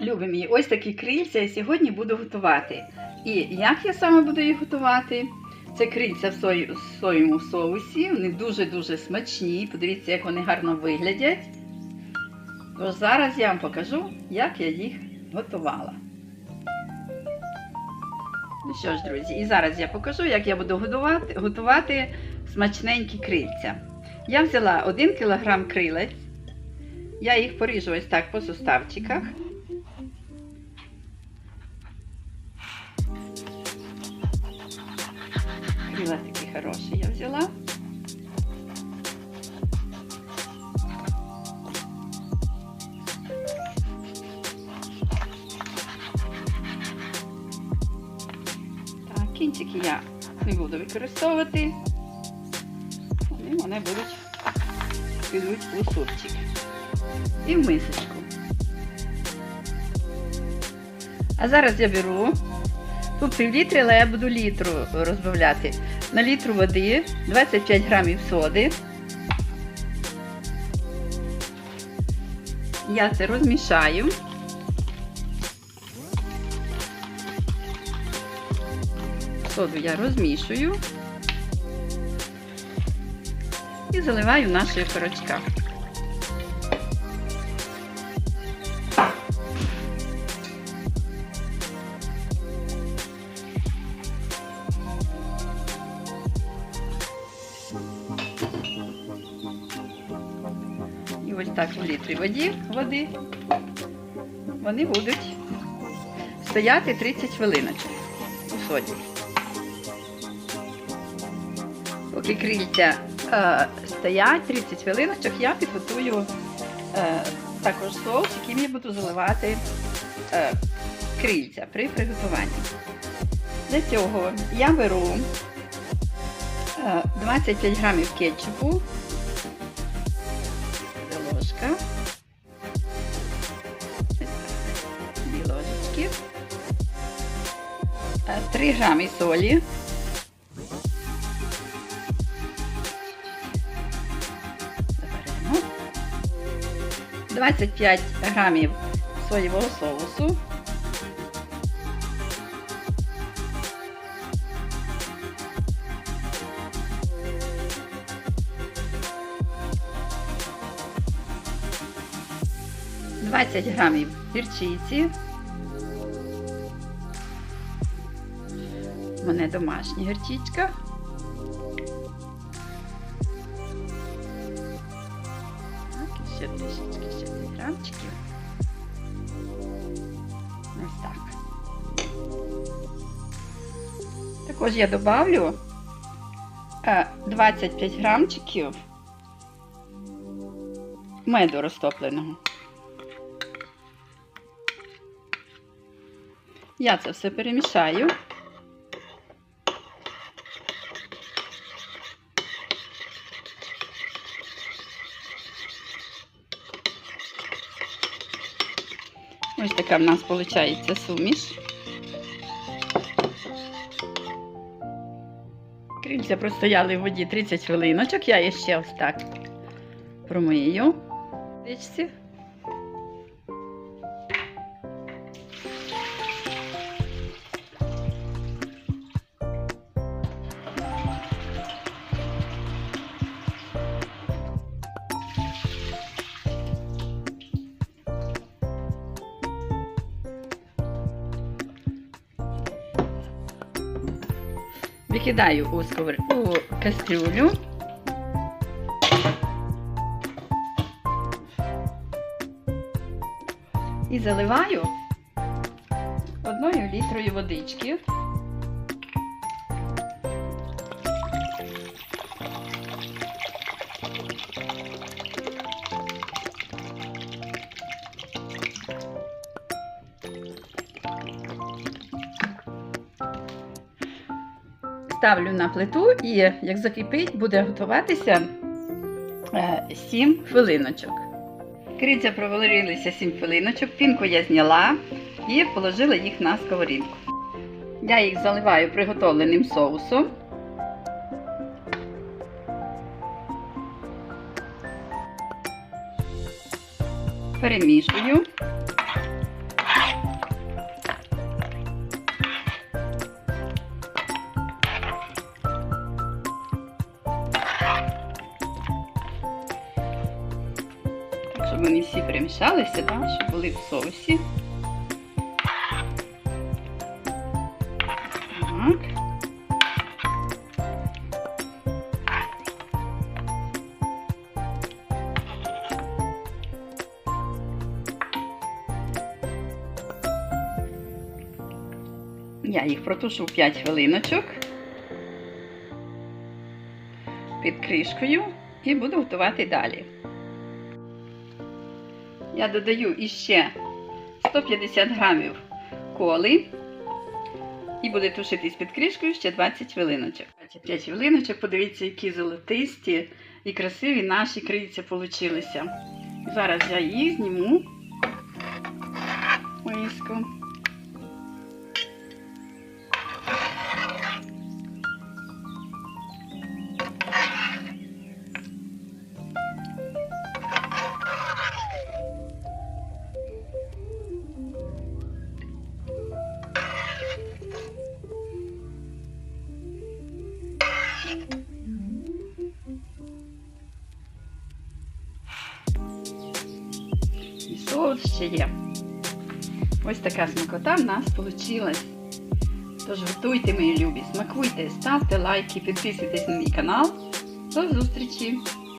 Любі мої, ось такі крильця я сьогодні буду готувати. І як я саме буду їх готувати? Це крильця в в соєвому соусі. Вони дуже-дуже смачні. Подивіться, як вони гарно виглядять. Тож зараз я вам покажу, як я їх готувала. Ну що ж, друзі, і зараз я покажу, як я буду готувати, готувати смачненькі крильця. Я взяла 1 кг крилець. Я їх поріжу ось так по суставчиках. Такі хороші я взяла. Так, кінчики я не буду використовувати. Вони в мене будуть підуть у супчик. І в мисочку. А зараз я беру тут пів але я буду літру розбавляти. На літру води 25 грамів соди. Я це розмішаю. Соду я розмішую і заливаю наші окорочка. Ось так в літрі воді, води вони будуть стояти 30 хвилиночок у соді. Поки крильця е, стоять 30 хвилиночок, я підготую е, також соус, яким я буду заливати е, крильця при приготуванні. Для цього я беру е, 25 грамів кетчупу, 3 грами солі. Заберемо. 25 грамів соєвого соусу. Двадцять грамів гірчиці. Мене домашня гірчичка. Так, і ще трішечки, ще грамчиків. Ось так. Також я добавлю е, 25 грамчиків меду розтопленого. Я це все перемішаю. Ось така в нас виходить суміш. Крильця простояли в воді 30 хвилиночок. Я її ще ось так промию. Викидаю у, сковор... у кастрюлю. І заливаю одною літрою водички. Ставлю на плиту і як закипить, буде готуватися 7 хвилиночок. Криця проварилися 7 хвилиночок, пінку я зняла і положила їх на сковорідку. Я їх заливаю приготовленим соусом. Перемішую. Вони всі перемішалися, да, щоб були в соусі. Так. Я їх протушу 5 хвилиночок під кришкою і буду готувати далі. Я додаю іще 150 грамів коли і буде тушитись під кришкою ще 20 хвилиночок. 5 хвилиночок, подивіться, які золотисті і красиві наші крильця получилися. Зараз я її зніму миску. Ще є. Ось така смакота в нас вийшла. Тож готуйте, мої любі, смакуйте, ставте лайки, підписуйтесь на мій канал. До зустрічі!